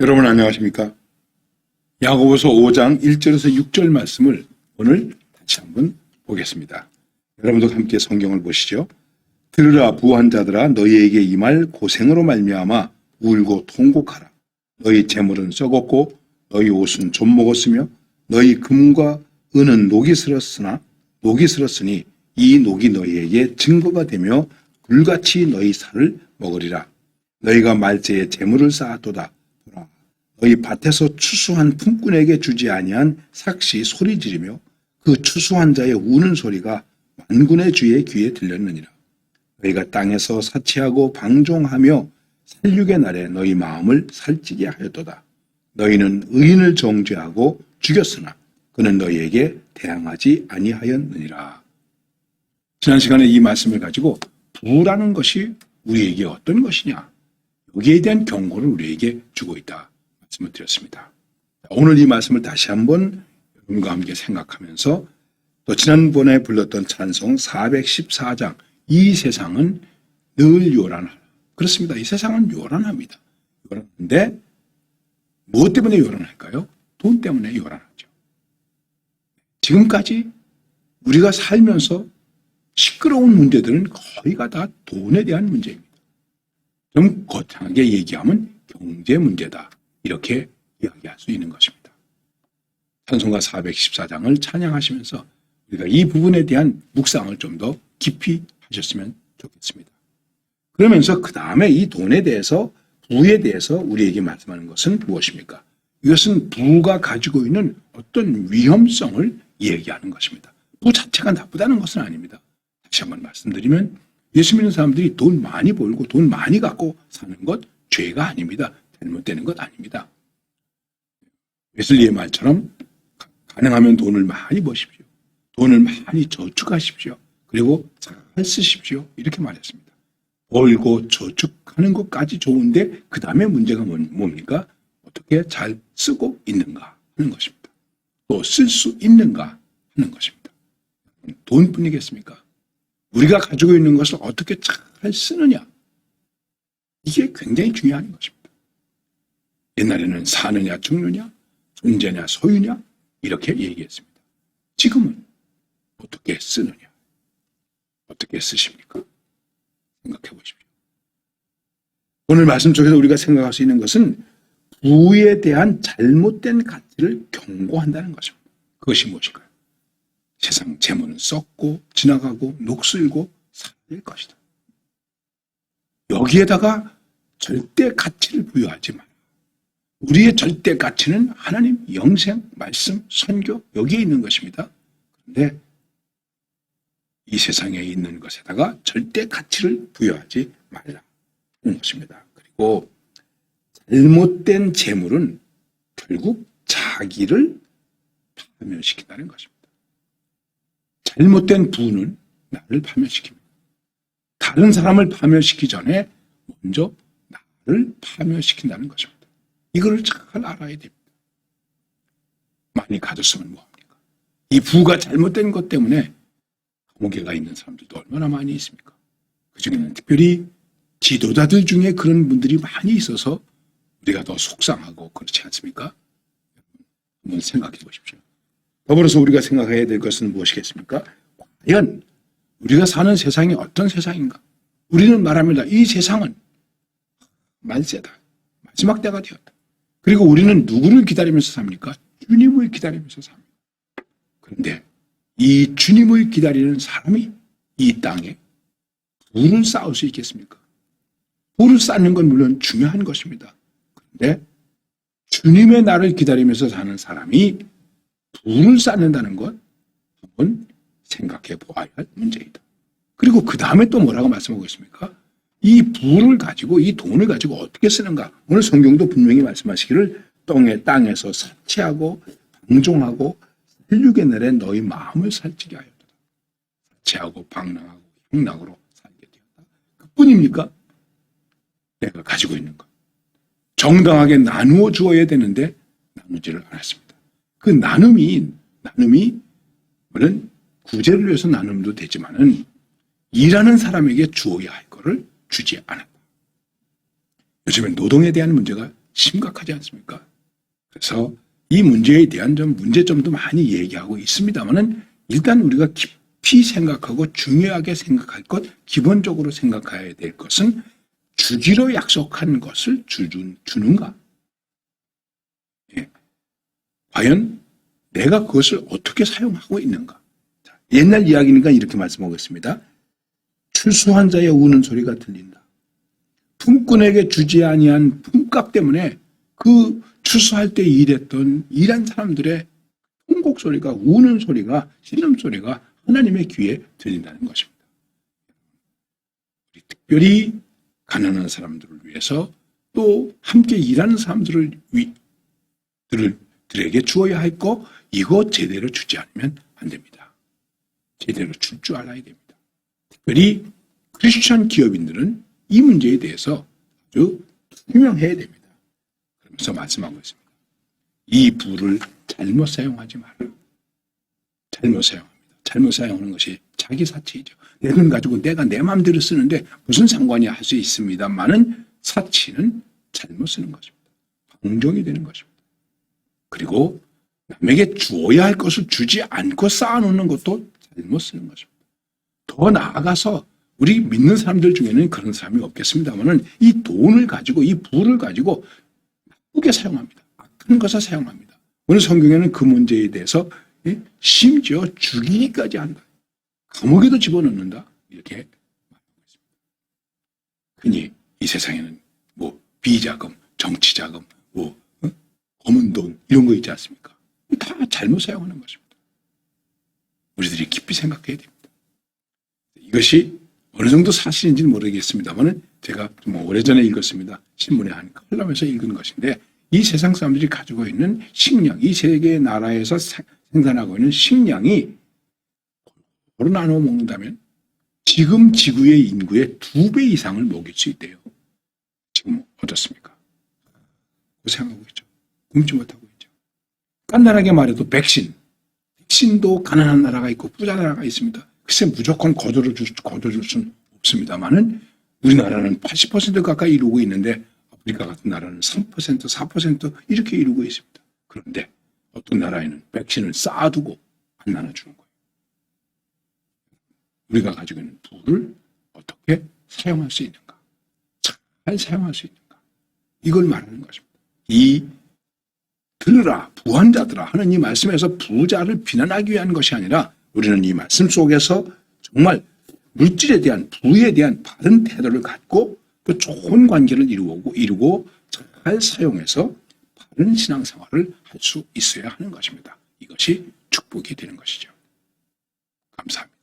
여러분 안녕하십니까? 야고보서 5장 1절에서 6절 말씀을 오늘 다시 한번 보겠습니다. 여러분도 함께 성경을 보시죠. 들으라 부한 자들아 너희에게 임할 고생으로 말미암아 울고 통곡하라. 너희 재물은 썩었고 너희 옷은 좀 먹었으며 너희 금과 은은 녹이 슬었으나 녹이 슬었으니 이 녹이 너희에게 증거가 되며 불같이 너희 살을 먹으리라. 너희가 말세에 재물을 쌓았도다. 너희 밭에서 추수한 품꾼에게 주지 아니한 삭시 소리 지르며 그 추수한 자의 우는 소리가 만군의 주의 귀에 들렸느니라. 너희가 땅에서 사치하고 방종하며 살육의 날에 너희 마음을 살찌게 하였도다. 너희는 의인을 정죄하고 죽였으나 그는 너희에게 대항하지 아니하였느니라. 지난 시간에 이 말씀을 가지고 부라는 것이 우리에게 어떤 것이냐 여기에 대한 경고를 우리에게 주고 있다 말씀을 드렸습니다. 오늘 이 말씀을 다시 한번 여러분과 함께 생각하면서 또 지난번에 불렀던 찬송 414장 이 세상은 늘 요란하라. 그렇습니다. 이 세상은 요란합니다. 요란한데 무엇 때문에 요란할까요? 돈 때문에 요란하죠. 지금까지 우리가 살면서 시끄러운 문제들은 거의가 다 돈에 대한 문제입니다. 좀 거창하게 얘기하면 경제 문제다. 이렇게 이야기할 수 있는 것입니다. 찬송가 414장을 찬양하시면서 우리가 이 부분에 대한 묵상을 좀 더 깊이 하셨으면 좋겠습니다. 그러면서 그 다음에 이 돈에 대해서 부에 대해서 우리에게 말씀하는 것은 무엇입니까? 이것은 부가 가지고 있는 어떤 위험성을 얘기하는 것입니다. 부 자체가 나쁘다는 것은 아닙니다. 다시 한번 말씀드리면 예수 믿는 사람들이 돈 많이 벌고 돈 많이 갖고 사는 것 죄가 아닙니다. 잘못되는 것 아닙니다. 웨슬리의 말처럼 가- 가능하면 돈을 많이 버십시오. 돈을 많이 저축하십시오. 그리고 잘 쓰십시오. 이렇게 말했습니다. 벌고 저축하는 것까지 좋은데 그 다음에 문제가 뭐- 뭡니까? 어떻게 잘 쓰고 있는가 하는 것입니다. 또 쓸 수 있는가 하는 것입니다. 돈뿐이겠습니까? 우리가 가지고 있는 것을 어떻게 잘 쓰느냐. 이게 굉장히 중요한 것입니다. 옛날에는 사느냐 죽느냐, 존재냐 소유냐 이렇게 얘기했습니다. 지금은 어떻게 쓰느냐, 어떻게 쓰십니까? 생각해 보십시오. 오늘 말씀 속에서 우리가 생각할 수 있는 것은 부에 대한 잘못된 가치를 경고한다는 것입니다. 그것이 무엇일까요? 세상 재물은 썩고 지나가고 녹슬고 사라질 것이다. 여기에다가 절대 가치를 부여하지 마라. 우리의 절대 가치는 하나님, 영생, 말씀, 선교 여기에 있는 것입니다. 그런데 이 세상에 있는 것에다가 절대 가치를 부여하지 말라 하는 것입니다. 그리고 잘못된 재물은 결국 자기를 파멸시킨다는 것입니다. 잘못된 부는 나를 파멸시킵니다. 다른 사람을 파멸시키기 전에 먼저 나를 파멸시킨다는 것입니다. 이거를 잘 알아야 됩니다. 많이 가졌으면 뭐합니까? 이 부가 잘못된 것 때문에 감옥에 가 있는 사람들도 얼마나 많이 있습니까? 그 중에는 특별히 지도자들 중에 그런 분들이 많이 있어서 우리가 더 속상하고 그렇지 않습니까? 한번 생각해 보십시오. 더불어서 우리가 생각해야 될 것은 무엇이겠습니까? 과연 우리가 사는 세상이 어떤 세상인가? 우리는 말합니다. 이 세상은 만세다. 마지막 때가 되었다. 그리고 우리는 누구를 기다리면서 삽니까? 주님을 기다리면서 삽니다. 그런데 이 주님을 기다리는 사람이 이 땅에 부를 쌓을 수 있겠습니까? 부를 쌓는 건 물론 중요한 것입니다. 그런데 주님의 날을 기다리면서 사는 사람이 부를 쌓는다는 것 한번 생각해 보아야 할 문제이다. 그리고 그 다음에 또 뭐라고 말씀하고 있습니까? 이 부를 가지고 이 돈을 가지고 어떻게 쓰는가? 오늘 성경도 분명히 말씀하시기를 땅에 땅에서 사치하고 방종하고 혈육의 날에 너희 마음을 살찌게 하였다. 사치하고 방랑하고 향락으로 살게 되었다. 그뿐입니까? 내가 가지고 있는 것. 정당하게 나누어 주어야 되는데 나누지를 않았습니다. 그 나눔이 나눔이 물론 구제를 위해서 나눔도 되지만은 일하는 사람에게 주어야 할 것을 주지 않았다. 요즘엔 노동에 대한 문제가 심각하지 않습니까? 그래서 이 문제에 대한 좀 문제점도 많이 얘기하고 있습니다만은 일단 우리가 깊이 생각하고 중요하게 생각할 것, 기본적으로 생각해야 될 것은 주기로 약속한 것을 주준, 주는가? 예. 과연 내가 그것을 어떻게 사용하고 있는가? 자, 옛날 이야기니까 이렇게 말씀하겠습니다. 출소한 자의 우는 소리가 들린다. 품꾼에게 주지 아니한 품값 때문에 그 추수할 때 일했던 일한 사람들의 통곡 소리가 우는 소리가 신음 소리가 하나님의 귀에 들린다는 것입니다. 특별히 가난한 사람들을 위해서 또 함께 일하는 사람들을 위, 들을, 들에게 주어야 할거 이거 제대로 주지 않으면 안 됩니다. 제대로 줄 줄 알아야 됩니다. 특별히 크리스천 기업인들은 이 문제에 대해서 아주 투명해야 됩니다. 그러면서 말씀하고 있습니다. 이 부를 잘못 사용하지 마라. 잘못 사용합니다. 잘못 사용하는 것이 자기 사치이죠. 내 돈 가지고 내가 내 마음대로 쓰는데 무슨 상관이 할 수 있습니다만은 사치는 잘못 쓰는 것입니다. 방종이 되는 것입니다. 그리고 남에게 주어야 할 것을 주지 않고 쌓아놓는 것도 잘못 쓰는 것입니다. 더 나아가서 우리 믿는 사람들 중에는 그런 사람이 없겠습니다만은 이 돈을 가지고 이 부를 가지고 나쁘게 사용합니다. 악한 것을 사용합니다. 오늘 성경에는 그 문제에 대해서 예, 심지어 죽이기까지 한다. 감옥에도 집어넣는다. 이렇게 말하고 있습니다. 흔히 이 세상에는 뭐 비자금, 정치자금, 뭐 어? 검은 돈 이런 거 있지 않습니까? 다 잘못 사용하는 것입니다. 우리들이 깊이 생각해야 됩니다. 이것이 어느 정도 사실인지는 모르겠습니다만은 제가 좀 오래전에 읽었습니다. 신문에 한 컬럼에서 읽은 것인데 이 세상 사람들이 가지고 있는 식량, 이 세계 나라에서 생- 생산하고 있는 식량이 고루 나눠 먹는다면 지금 지구의 인구의 두 배 이상을 먹일 수 있대요. 지금 어떻습니까? 고생하고 있죠. 굶지 못하고 있죠. 간단하게 말해도 백신. 백신도 가난한 나라가 있고 부자 나라가 있습니다. 글쎄 무조건 거둬줄, 수- 거둬줄 수는 없습니다만은 우리나라는 80% 가까이 이루고 있는데 아프리카 같은 나라는 3%, 4% 이렇게 이루고 있습니다. 그런데 어떤 나라에는 백신을 쌓아두고 안 나눠주는 거예요. 우리가 가지고 있는 부를 어떻게 사용할 수 있는가? 잘 사용할 수 있는가? 이걸 말하는 것입니다. 이 들으라 부한자들아 하는 이 말씀에서 부자를 비난하기 위한 것이 아니라 우리는 이 말씀 속에서 정말 물질에 대한 부에 대한 바른 태도를 갖고 또 좋은 관계를 이루고 이루고 잘 사용해서 바른 신앙생활을 할 수 있어야 하는 것입니다. 이것이 축복이 되는 것이죠. 감사합니다.